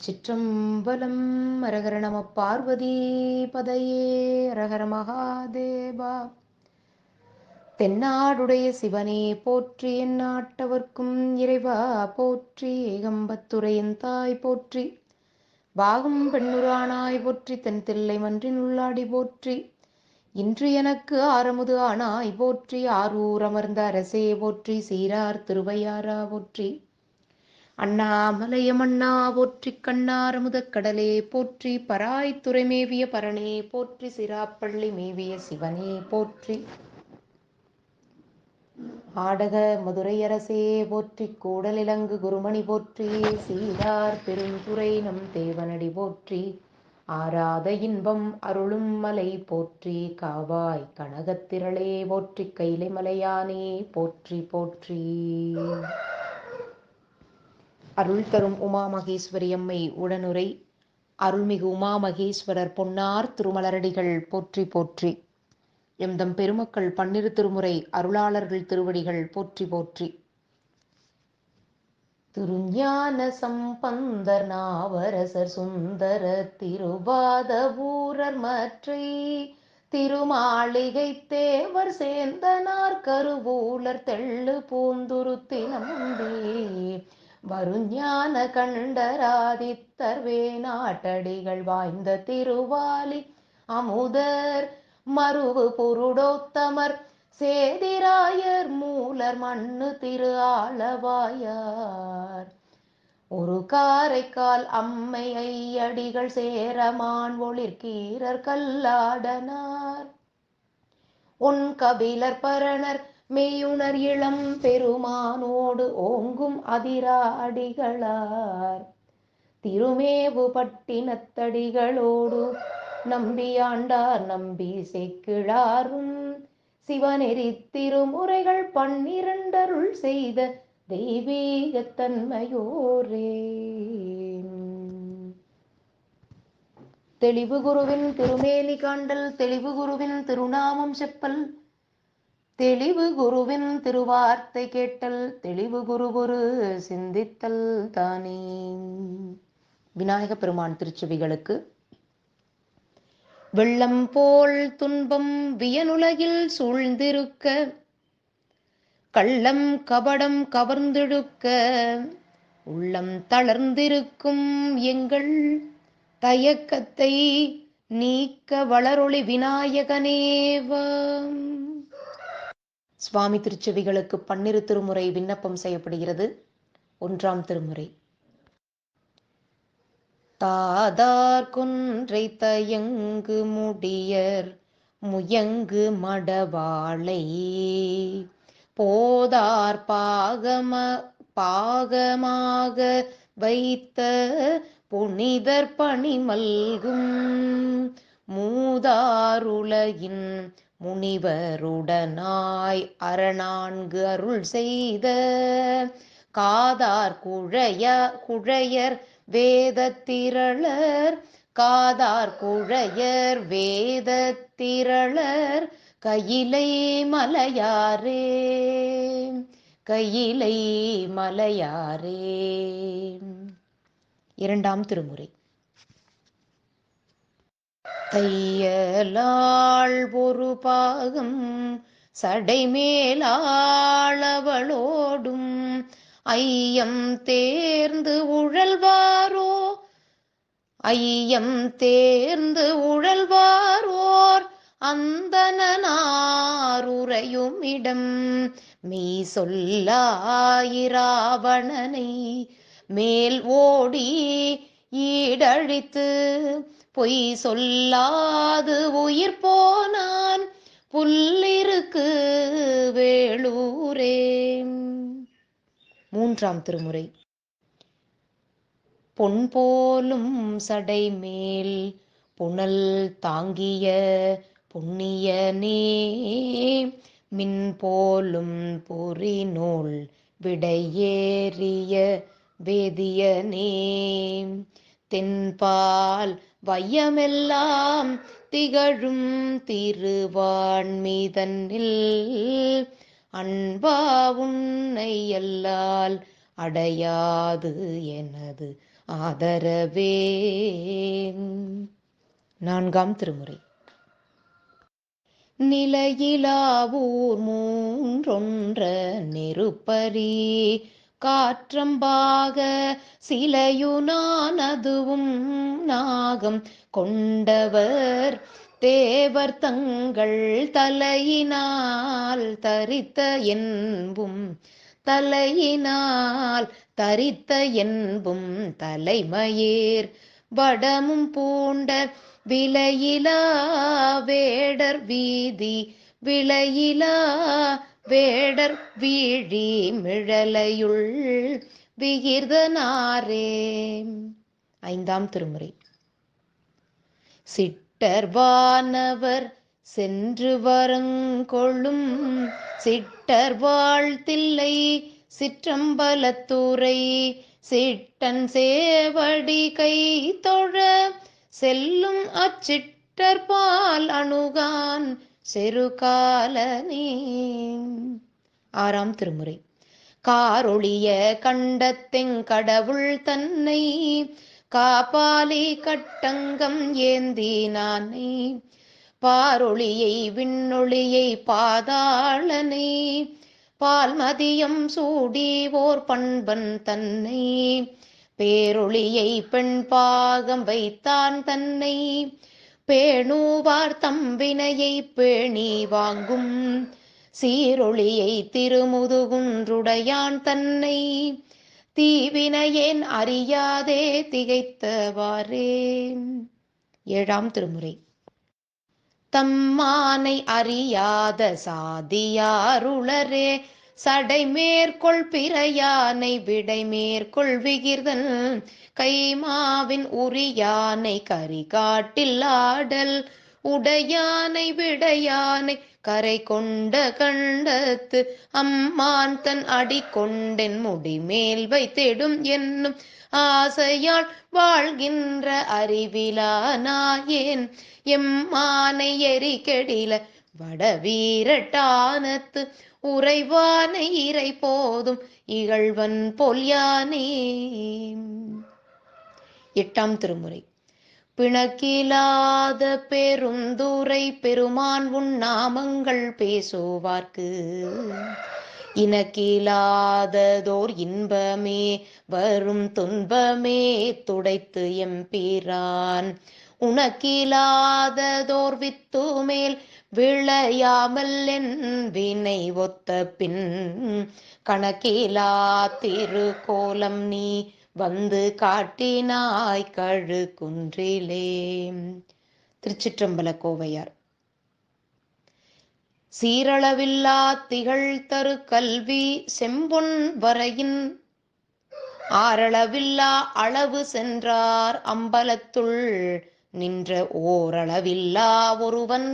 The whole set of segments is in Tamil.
சிற்றம்பலம் அரகர நம பார்வதி பதையே அரகர மகாதேவா. தென்னாடுடைய சிவனே போற்றி என் நாட்டவர்க்கும் இறைவா போற்றி ஏகம்பத்துரையின் தாய் போற்றி. பாகும் பெண்ணுரானாய் போற்றி தென் தில்லை மன்றின் உள்ளாடி போற்றி. இன்று எனக்கு ஆரமுது ஆனாய் போற்றி ஆரூர் அமர்ந்த அரசே போற்றி சீரார் திருவையாரா போற்றி. அண்ணாமலையம் அண்ணா போற்றி கண்ணார் கடலே போற்றி பராய் துறை மேவிய பரணே போற்றி சிராப்பள்ளி மேவிய சிவனே போற்றி. ஆடக மதுரை அரசே போற்றி கூடலிலங்கு குருமணி போற்றி. சீரார் பெருந்துரை நம் தேவனடி போற்றி. ஆராத இன்பம் அருளும் மலை போற்றி. காவாய் கனகத்திரளே போற்றி. கைலை மலையானே போற்றி போற்றி. அருள் தரும் உமா மகேஸ்வரி அம்மை உடனுரை அருள்மிகு உமா மகேஸ்வரர் பொன்னார் திருமலரடிகள் போற்றி போற்றி. எம்தம் பெருமக்கள் பன்னிரு திருமுறை அருளாளர்கள் திருவடிகள் போற்றி போற்றி. திருஞான சம்பந்தர் நாவரசர் சுந்தர திருவாத ஊரர் மற்றை திருமாளிகை தேவர் சேந்தனார் கருவூலர் தெள்ளு பூந்துருத்தி வருஞான கண்டராதித்தர் வேணாட்டடிகள் வாய்ந்த திருவாலி அமுதர் மருவு புருடோத்தமர் சேதிராயர் மூலர் மண்ணு திரு ஆளவாயார். ஒரு காரைக்கால் அம்மை ஐயடிகள் சேரமான் ஒளிர்கீரர் கல்லாடனார். உன் கபிலர் பரணர் மெய்யுணர் இளம் பெருமானோடு ஓங்கும் அதிராடிகளார். திருமேவு பட்டினத்தடிகளோடு நம்பியாண்டார் நம்பி செக்கிழாரும் சிவநெறி திருமுறைகள் பன்னிரண்டருள் செய்த தெய்வீகத்தன்மையோரே. தெளிவு குருவின் திருமேனி காண்டல் தெளிவு குருவின் திருநாமம் செப்பல் தெளிவு குருவின் திருவார்த்தை கேட்டல் தெளிவு குரு குரு சிந்தித்தல் தானே. விநாயக பெருமான் திருச்செவிகளுக்கு. வெள்ளம் போல் துன்பம் வியனுலகில் சூழ்ந்திருக்க கள்ளம் கபடம் கவர்ந்தெடுக்க உள்ளம் தளர்ந்திருக்கும் எங்கள் தயக்கத்தை நீக்க வளரொளி விநாயகனேவம். சுவாமி திருச்செவிகளுக்கு பன்னிரு திருமுறை விண்ணப்பம் செய்யப்படுகிறது. ஒன்றாம் திருமுறை. தாதார் குன்றை தயங்கு முடியர் முயங்கு மடவாளை. போதார் பாகம பாகமாக வைத்த புனிதர் பணி மல்கும் மூதாருலகின் முனிவருடனாய் அரணான்கு அருள் செய்த காதார் குழைய குழையர் வேதத்திரளர் காதார் குழையர் வேதத்திரளர் கையிலை மலையாரே கையிலை மலையாரே. இரண்டாம் திருமுறை. தையலாள் ஒரு பாகம் சடைமேலாளவளோடும் ஐயம் தேர்ந்து உழல்வாரோ ஐயம் தேர்ந்து உழல்வாரோர் அந்தனாருரையுமிடம் மெய் சொல்லாயிராவணனை மேல் ஓடி ஈடழித்து பொய் சொல்லாது உயிர் போனான் புல்லிருக்கு வேளூரே மூன்றாம் திருமுறை. பொன் போலும் சடை மேல் புனல் தாங்கிய புண்ணியனே. மின் போலும் பொறி நூல் விடையேறிய வேதியனே. தென்பால் வையமெல்லாம் திகழும் திருவான்மீதனில் அன்பா உன்னை எல்லால் அடையாது எனது ஆதரவே. நான்காம் திருமுறை. நிலையிலாவூர் மூன்றொன்ற நெருப்பரி காற்றம்பாக சிலையுனான் அதுவும் நாகம் கொண்டவர். தேவர் தங்கள் தலையினால் தரித்த என்பும் தலையினால் தரித்த என்பும் தலைமயேர். வடமும் பூண்ட விலையிலா வேடர் வீதி விலையிலா வேடர் வீழி மிழலையுள் விகிர்தனாரே. ஐந்தாம் திருமுறை. சிட்டர்வானவர் சென்று வரங்கொள்ளும் சிட்டர் வாழ்த்தில்லை சிற்றம்பலத்துறை. சிட்டன் சேவடி கை தொழ செல்லும் அச்சிட்டர் பால் அணுகான் செருகாலனே ஆறாம் திருமுறை. காரொளிய கண்டத்தெங்கடவுள் தன்னை காப்பாலி கட்டங்கம் ஏந்தினானை பாரொளியை விண்ணொளியை பாதாளனை. பால்மதியம் சூடி ஓர் பண்பன் தன்னை. பேரொளியை பெண் பாகம் வைத்தான் தன்னை. பேணுவார் தம்பினையை பேணி வாங்கும். சீரொளியை திருமுதுகுன்றுடையான் தன்னை தீவினையேன் அறியாதே திகைத்தவாறே. ஏழாம் திருமுறை. தம்மானை அறியாத சாதியாருளரே சடை மேற்கொள் பிறையானை விடை மேற்கொள் விகிர்தன் கைமாவின் உரியானை கரிகாட்டில் ஆடல். உடையானை விடையானை கரை கொண்ட கண்டத்து. அம்மான் தன் அடி கொண்டென் முடிமேல் வைத்திடும் என்னும் ஆசையால் வாழ்கின்ற அறிவிலானாயேன். எம்மானை எரி கெடில வடவீரட்டானத்து உறைவான இறை போதும் இகழ்வன் பொல்யானே. எட்டாம் திருமுறை. பிணக்கிலாத பெருந்துரை பெருமான் உன் நாமங்கள் பேசுவார்க்கு. இனக்கிலாததோர் இன்பமே வரும் துன்பமே துடைத்து எம்பீரான் உனக்கிலாததோர் வித்து மேல் விளையாமல் என் வினை ஒத்த பின் கணக்கிலா திருக்கோலம் நீ வந்து காட்டினாய் கழு குன்றிலே திருச்சிற்றம்பல கோவையார் சீரளவில்லா திகழ் தரு கல்வி செம்பொன் வரையின் ஆரளவில்லா அளவு சென்றார் அம்பலத்துள் நின்ற ஓரளவில்லா ஒருவன்.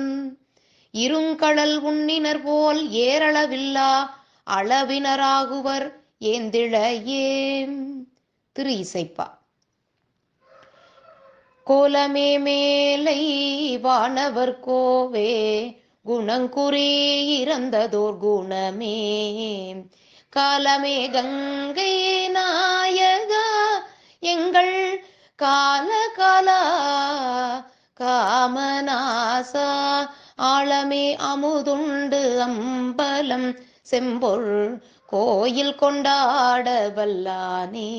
இருங்கடல் உண்ணினர் போல் ஏரளவில்லா அளவினராகுவர் ஏந்திழையே. திரு இசைப்பா. கோலமே மேலை வானவர் கோவே குணங்குறி இறந்ததோர் குணமே. காலமே கங்கை நாயகா எங்கள் கால காலா காமநாசா ஆழமே அமுதுண்டு அம்பலம் செம்பொருள் கோயில் கொண்டாட வல்லானே.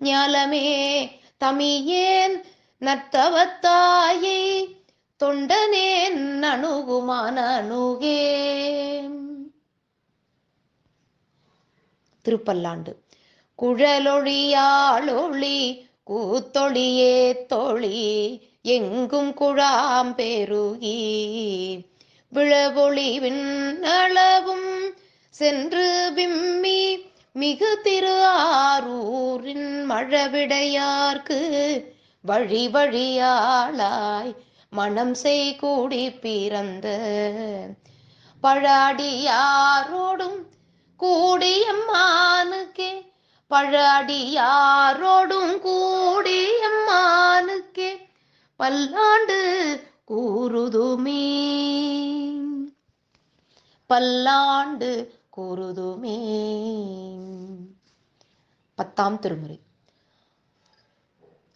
ஞாலமே தமியேன் நத்தவத்தாயே தொண்டனேன் அணுகுமான அணுகே. திருப்பல்லாண்டு. குழலொழியாளொளி கூத்தொழியே தொழி எங்கும் குழாம் பெருகி. விழவொளிவின் அளவும் சென்று விம்மி மிகு திரு ஆரூரின் மழவிடையார்க்கு வழி வழியாளாய் மனம் செய்கூடி பிறந்த பழாடியாரோடும் கூடியம்மானுக்கே பழாடியாரோடும் கூடியம்மானுக்கே பல்லாண்டு கூறுதுமே. பல்லாண்டு கூறுதுமே. பத்தாம் திருமுறை.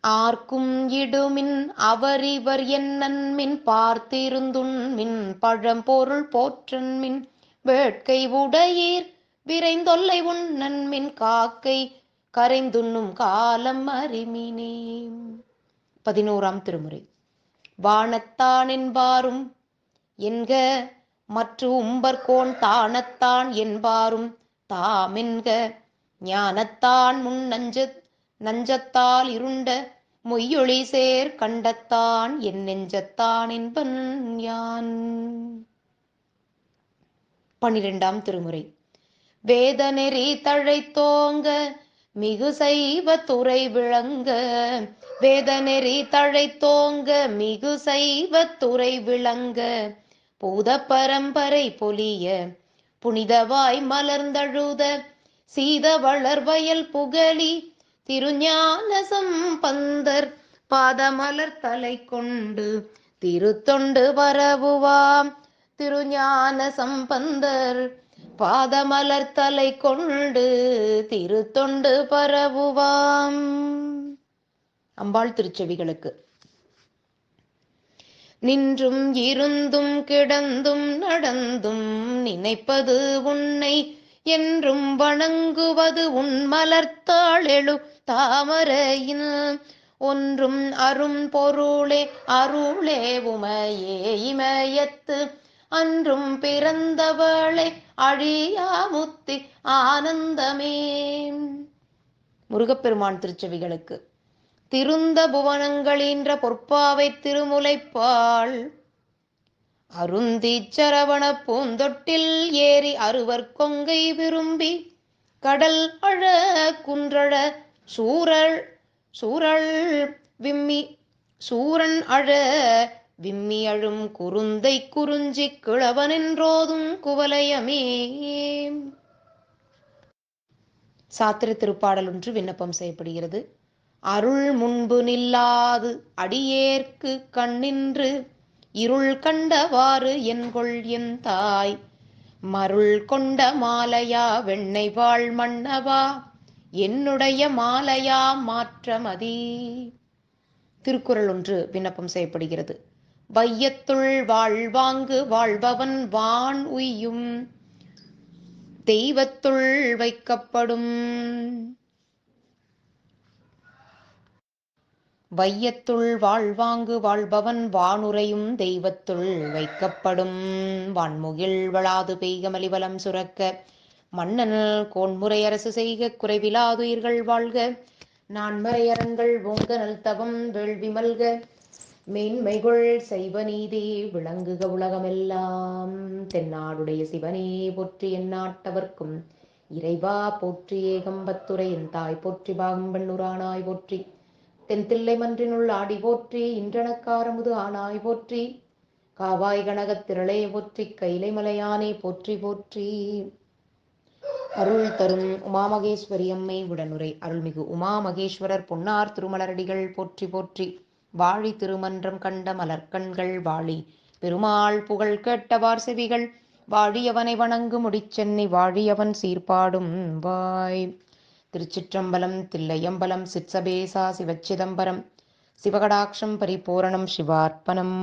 ஆர்க்கும் இடுமின் அவரிவர் என்னன்மின் பார்த்திருந்துண்மின் பழம்பொருள் போற்றன்மின் வேட்கை உடையீர் விரைந்தொல்லை உன் நன்மின் காக்கை கரைந்துண்ணும் காலம் அறிமினே பதினோராம் திருமுறை. வானத்தான் என்பாரும் என்க மற்ற உம்பர்கோன் தானத்தான் என்பாரும் தாமென்க ஞானத்தான் முன் நஞ்ச நஞ்சத்தால் இருண்ட மொய்யொளி சேர் கண்டத்தான் என் நெஞ்சத்தான் என்பன் யான். பன்னிரெண்டாம் திருமுறை. வேத நெறி தழைத்தோங்க மிகு சைவ துறை விளங்க. வேத நெறி தழைத்தோங்க மிகு சைவ துறை விளங்க. பூத பரம்பரை பொலிய புனிதவாய் மலர்ந்தழுத. சீத வளர் வயல் புகழி திருஞான சம்பந்தர் பாதமலர் தலை கொண்டு திருத்தொண்டு வரவுவாம். திருஞான சம்பந்தர் பாதமலர் தலை கொண்டு திருத்தொண்டு பரவுவாம். அம்பாள் திருச்செவிகளுக்கு. நின்றும் இருந்தும் கிடந்தும் நடந்தும் நினைப்பது உன்னை என்றும் வணங்குவது உன் மலர்த்தாளெழு தாமரையின். ஒன்றும் அரும் பொருளே அருளே உமையே இமயத்து அன்றும் பிறந்தவளை அழியாமுத்தி ஆனந்தமே. முருகப்பெருமான் திருச்செவிகளுக்கு. திருந்த புவனங்களீன்ற பொற்பாவை திருமுலைப்பாள். அருந்திச் சரவண பூந்தொட்டில் ஏறி அறுவர் கொங்கை விரும்பி கடல் அழ குன்றழ சூரல் சூரல் விம்மி சூரன் அழ விம்மி அழும் குருந்தை குறிஞ்சி கிழவனென்றோதும் குவலயமே. சாத்திர திருப்பாடல் ஒன்று விண்ணப்பம் செய்யப்படுகிறது. அருள் முன்பு நில்லாது அடியேற்கு கண்ணின்று இருள் கண்டவாறு என்கொள் என் தாய். மருள் கொண்ட மாலையா வெண்ணை வாழ் மன்னவா? என்னுடைய மாலையா மாற்றமதி. திருக்குறள் ஒன்று விண்ணப்பம் செய்யப்படுகிறது. வையத்துள் வாழ்வாங்கு வாழ்பவன் வான் உய்யும். தெய்வத்துள் வைக்கப்படும். வையத்துள் வாழ்வாங்கு வாழ்பவன் வானுரையும் தெய்வத்துள் வைக்கப்படும். வான்முகில் வளாது பெய்க மலிவலம் சுரக்க. மன்னன் கோன்முறை அரசு செய்க. குறைவிலாதுயிர்கள் வாழ்க. நான்மறையரங்கள் ஓங்க நல்தவம் வேள்வி மல்க. மேன்மைகொள் செய்வ நீதி விளங்குக உலகமெல்லாம். தென்னாடுடைய சிவனே போற்றி எந்நாட்டவர்க்கும் இறைவா போற்றி ஏகம்பத்துரை என் தாய் போற்றி பாகம்பண்ணுரானாய் போற்றி. தென்தில்லை மன்றினுள் ஆடி போற்றி இன்றனக்காரமுது ஆனாய் போற்றி. காவாய் கனகத் திரளே போற்றி கைலை மலையானே போற்றி போற்றி. அருள் தரும் உமாமகேஸ்வரி அம்மை உடனுரை. அருள்மிகு உமா மகேஸ்வரர் பொன்னார் திருமலரடிகள் போற்றி போற்றி. வாழி திருமன்றம் கண்ட மலர்கண்கள் வாழி. பெருமாள் புகழ் கேட்டவார் செவிகள் வாழியவனை வணங்கு முடிச்சென்னை வாழியவன் சீர்பாடும் வாய். திருச்சிற்றம்பலம் தில்லையம்பலம் சிற்சபேசா சிவச்சிதம்பரம் சிவகடாட்சம் பரிபூரணம் சிவார்ப்பணம்.